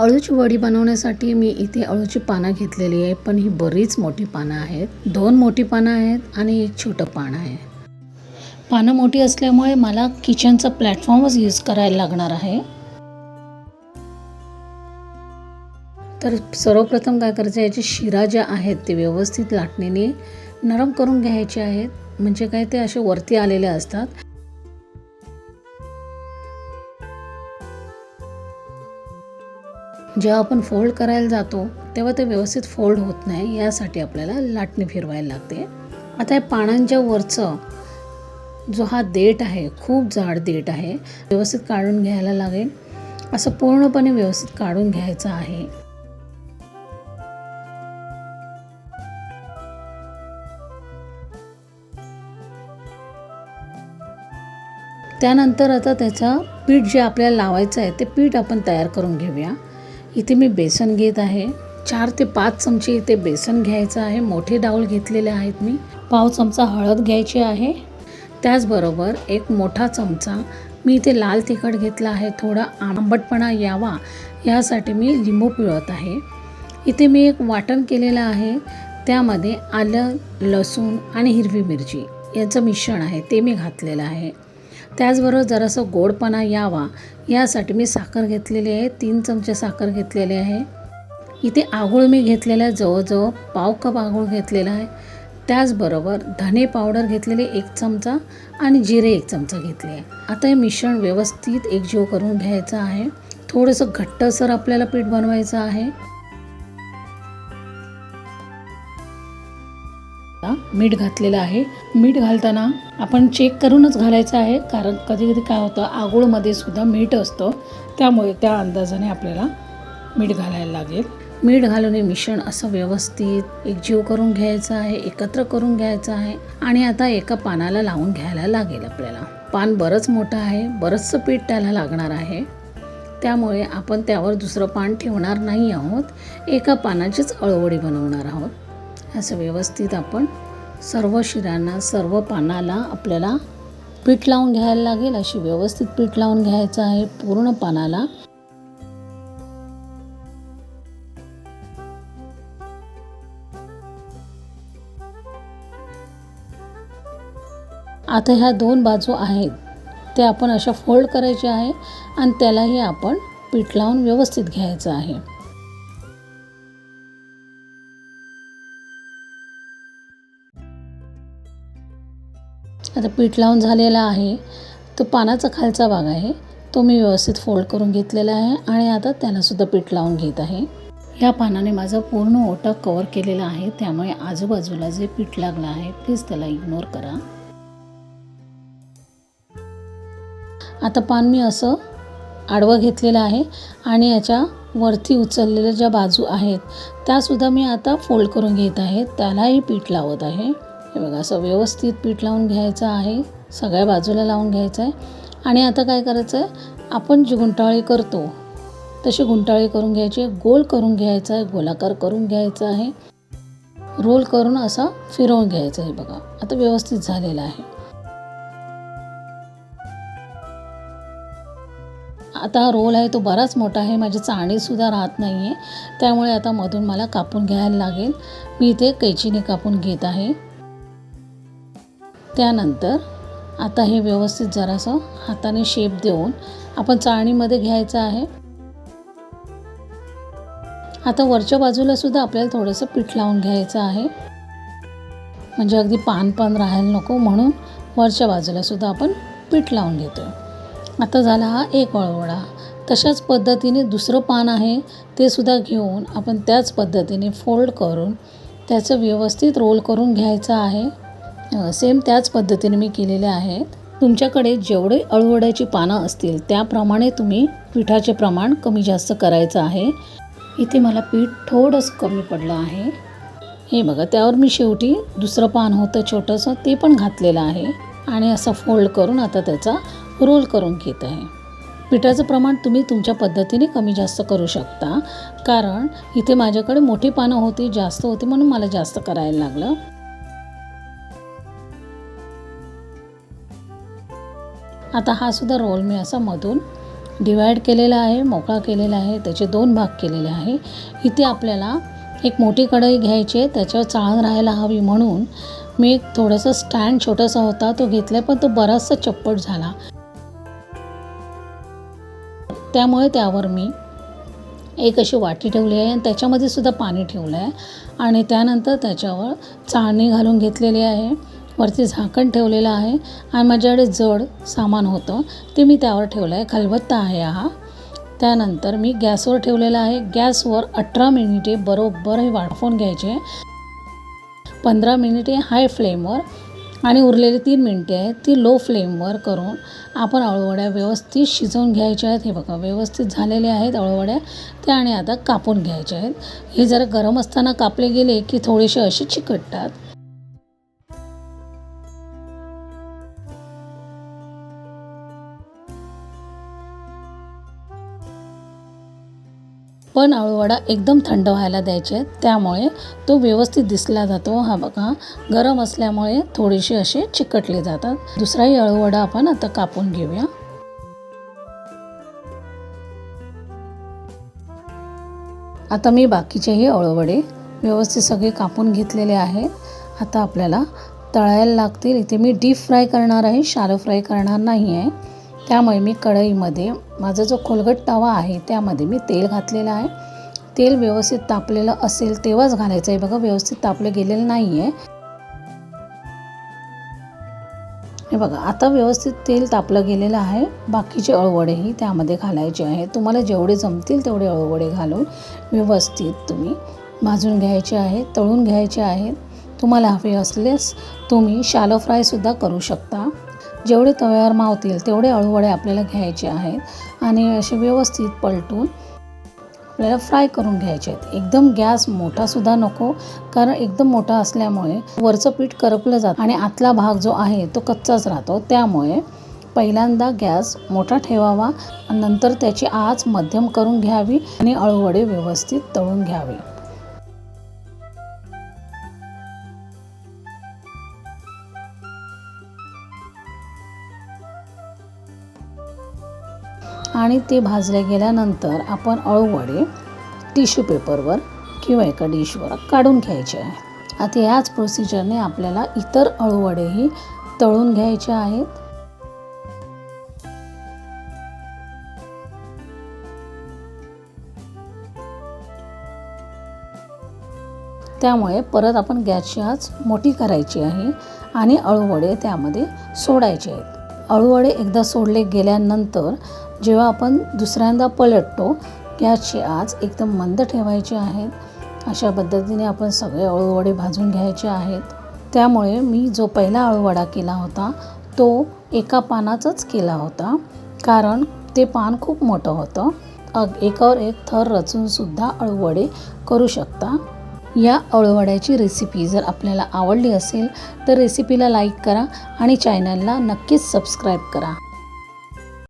अळूची वडी बनवण्यासाठी मी इथे अळूची पानं घेतलेली आहे पण ही बरीच मोठी पानं आहेत. दोन मोठी पानं आहेत आणि एक छोटं पान आहे. पानं मोठी असल्यामुळे मला किचनचा प्लॅटफॉर्मच यूज करायला लागणार आहे. तर सर्वप्रथम काय करायचं याचे शिरा ज्या आहेत ते व्यवस्थित लाटणीने नरम करून घ्यायचे आहेत. म्हणजे काय ते असे वरती आलेले असतात. जेव्हा आपण फोल्ड करायला जातो तेव्हा ते व्यवस्थित फोल्ड होत नाही यासाठी आपल्याला लाटणी फिरवायला लागते. आता या पानांच्या वरचं जो हा देठ आहे खूप जाड देठ आहे व्यवस्थित काढून घ्यायला लागेल. असं पूर्णपणे व्यवस्थित काढून घ्यायचं आहे. त्यानंतर आता त्याचा पीठ जे आपल्याला लावायचं आहे ते पीठ आपण तयार करून घेऊया. इथे मी बेसन घेत आहे. चार ते पाच चमचे इथे बेसन घ्यायचं आहे. मोठे डाऊल घेतलेले आहेत मी. पाव चमचा हळद घ्यायची आहे. त्याचबरोबर एक मोठा चमचा मी इथे लाल तिखट घेतला आहे. थोडा आंबटपणा यावा यासाठी मी लिंबू पिळत आहे. इथे मी एक वाटण केलेलं आहे. त्यामध्ये आलं लसूण आणि हिरवी मिरची. याचं मिश्रण आहे. ते मी घातलेलं आहे. त्याचबरोबर जरासं गोडपणा यावा यासाठी मी साखर घेतलेली आहे. तीन चमचे साखर घेतलेले आहे. इथे आगूळ मी घेतलेला आहे. जवळजवळ पाव कप आगूळ घेतलेला आहे. त्याचबरोबर धने पावडर घेतलेले एक चमचा आणि जिरे एक चमचा घेतले आहे. आता हे मिश्रण व्यवस्थित एकजीव करून घ्यायचं आहे. थोडंसं घट्टसर आपल्याला पीठ बनवायचं आहे. मीठ घातलेलं आहे. मीठ घालताना आपण चेक करूनच घालायचं आहे. कारण कधी कधी काय होतं आगोळमध्ये सुद्धा मीठ असतं. त्यामुळे त्या अंदाजाने आपल्याला मीठ घालायला लागेल. मीठ घालून हे मिश्रण असं व्यवस्थित एकजीव करून घ्यायचं आहे एकत्र करून घ्यायचं आहे. आणि आता एका पानाला लावून घ्यायला लागेल आपल्याला. पान बरंच मोठं आहे बरंचसं पीठ त्याला लागणार आहे. त्यामुळे आपण त्यावर दुसरं पान ठेवणार नाही आहोत. एका पानाचीच अळवडी बनवणार आहोत. असं व्यवस्थित आपण सर्व शिरांना सर्व पानाला आपल्याला पीठ लावून घ्यायला लागेल. अशी व्यवस्थित पीठ लावून घ्यायचं आहे पूर्ण पानाला. आता ह्या दोन बाजू आहेत. ते आपण अशा फोल्ड करायचे आहे आणि त्यालाही आपण पीठ लावून व्यवस्थित घ्यायचं आहे. आता पीठ लावून झालेला आहे. तो पानाचा खालचा भाग आहे. तो मी व्यवस्थित फोल्ड करून घेतलेला आहे आणि आता त्यालासुद्धा पीठ लावून घेत आहे. ह्या पानाने माझा पूर्ण ओटा कवर केलेला आहे. त्यामुळे आजूबाजूला जे पीठ लागलं आहे प्लीज त्याला इग्नोर करा. आता पान मी असं आडवं घेतलेलं आहे आणि याच्या वरती उचललेल्या ज्या बाजू आहेत त्यासुद्धा मी आता फोल्ड करून घेत आहे. त्यालाही पीठ लावत आहे. हे बघा असं व्यवस्थित पीठ लावून घ्यायचं आहे सगळ्या बाजूला लावून घ्यायचं आहे. आणि आता काय करायचं आहे आपण जी गुंटाळी करतो तशी गुंटाळी करून घ्यायची गोल करून घ्यायचा आहे गोलाकार करून घ्यायचा आहे. रोल करून असा फिरवून घ्यायचं आहे बघा आता व्यवस्थित झालेलं आहे. आता हा रोल आहे तो बराच मोठा आहे माझी चाळणीसुद्धा राहत नाही आहे त्यामुळे आता मधून मला कापून घ्यायला लागेल. मी इथे कैचीने कापून घेत आहे. त्यानंतर आता हे व्यवस्थित जरासं हाताने शेप देऊन आपण चाळणीमध्ये घ्यायचं आहे. आता वरच्या बाजूला सुद्धा आपल्याला थोडंसं पीठ लावून घ्यायचं आहे. म्हणजे अगदी पान पान राहायला नको म्हणून वरच्या बाजूला सुद्धा आपण पीठ लावून घेतो आता झाला हा एक वळवळा तशाच पद्धतीने दुसरं पान आहे ते सुद्धा घेऊन आपण त्याच पद्धतीने फोल्ड करून त्याचं व्यवस्थित रोल करून घ्यायचं आहे. सेम त्याच पद्धतीने मी केलेले आहेत. तुमच्याकडे जेवढे अळवड्याची पानं असतील त्याप्रमाणे तुम्ही पिठाचे प्रमाण कमी जास्त करायचं आहे. इथे मला पीठ थोडंसं कमी पडलं आहे. हे बघा त्यावर मी शेवटी दुसरं पान होतं छोटंसं ते पण घातलेलं आहे. आणि असं फोल्ड करून आता त्याचा रोल करून घेत आहे. पिठाचं प्रमाण तुम्ही तुमच्या पद्धतीने कमी जास्त करू शकता. कारण इथे माझ्याकडे मोठी पानं होती जास्त होती म्हणून मला जास्त करायला लागलं. आता हा सुद्धा रोल मी असा मधून डिवाईड केलेला आहे मोकळा केलेला आहे त्याचे दोन भाग केलेले आहे. इथे आपल्याला एक मोठी कढई घ्यायची आहे त्याच्यावर चाळण राहायला हवी म्हणून मी एक थोडंसं स्टँड छोटासा होता तो घेतला पण तो बराचसा चप्पट झाला. त्यामुळे त्यावर मी एक अशी वाटी ठेवली आहे आणि त्याच्यामध्ये सुद्धा पाणी ठेवलं आहे. आणि त्यानंतर त्याच्यावर चाळणी घालून घेतलेली आहे. वरती झाकण ठेवलेलं आहे आणि माझ्याकडे जड सामान होतं ते मी त्यावर ठेवलं आहे. खलबत्ता आहे हा. त्यानंतर मी गॅसवर ठेवलेला आहे. गॅसवर अठरा मिनिटे बरोबर हे वाटफोन घ्यायचे. पंधरा मिनिटे हाय फ्लेमवर आणि उरलेली तीन मिनटे आहेत ती लो फ्लेमवर करून आपण अळूवड्या व्यवस्थित शिजवून घ्यायच्या आहेत. हे बघा व्यवस्थित झालेले आहेत अळूवड्या. त्या आणि आता कापून घ्यायच्या आहेत. हे जरा गरम असताना कापले गेले की थोडेसे असे चिकटतात. पण अळूवडा एकदम थंड व्हायला द्यायचे. आहेत त्यामुळे तो व्यवस्थित दिसला जातो. हा बघा गरम असल्यामुळे थोडेसे असे चिकटले जातात. दुसराही आळूवडा आपण आता कापून घेऊया. आता मी बाकीचेही अळूवडे व्यवस्थित सगळे कापून घेतलेले आहेत. आता आपल्याला तळायला लागतील. इथे मी डीप फ्राय करणार आहे. शालो फ्राय करणार नाही आहे त्यामुळे मी कढईमध्ये माझा जो खोलगट तवा आहे त्यामध्ये मी तेल घातलेलं आहे. तेल व्यवस्थित तापलेलं असेल तेव्हाच घालायचं आहे. बघा व्यवस्थित तापलं गेलेलं नाही आहे हे बघा आता व्यवस्थित तेल तापलं गेलेलं आहे. बाकीचे अळवडेही त्यामध्ये घालायचे आहे. तुम्हाला जेवढे जमतील तेवढे अळवडे घालून व्यवस्थित तुम्ही भाजून घ्यायचे आहेत तळून घ्यायचे आहेत तुम्हाला हवे असल्यास तुम्ही शालो फ्रायसुद्धा करू शकता. जेवढे तव्यावर मावतील तेवढे अळूवडे आपल्याला घ्यायचे आहेत आणि असे व्यवस्थित पलटून आपल्याला फ्राय करून घ्यायचे आहेत. एकदम गॅस मोठासुद्धा नको कारण एकदम मोठा असल्यामुळे वरचं पीठ करपलं जातं आणि आतला भाग जो आहे तो कच्चाच राहतो. त्यामुळे पहिल्यांदा गॅस मोठा ठेवावा नंतर त्याची आच मध्यम करून घ्यावी आणि अळूवडे व्यवस्थित तळून घ्यावे. आणि ते भाजले गेल्यानंतर आपण अळूवडे टिश्यू पेपरवर किंवा एका डिशवर काढून घ्यायचे आहे. आता याच प्रोसिजरने आपल्याला इतर अळूवडेही तळून घ्यायचे आहेत. त्यामुळे परत आपण गॅसची आच मोठी करायची आहे आणि अळूवडे त्यामध्ये सोडायचे आहेत. अळूवडे एकदा सोडले गेल्यानंतर जेव्हा आपण दुसऱ्यांदा पलटतो गॅसची आज एकदम मंद ठेवायची आहेत. अशा पद्धतीने आपण सगळे अळूवडे भाजून घ्यायचे आहेत. त्यामुळे मी जो पहिला अळूवडा केला होता तो एका पानाचाच केला होता कारण ते पान खूप मोठं होतं. अग एकावर एक थर रचूनसुद्धा अळूवडे करू शकता. या अळूवड्याची रेसिपी जर आपल्याला आवडली असेल तर रेसिपीला लाईक करा आणि चॅनलला नक्कीच सबस्क्राईब करा.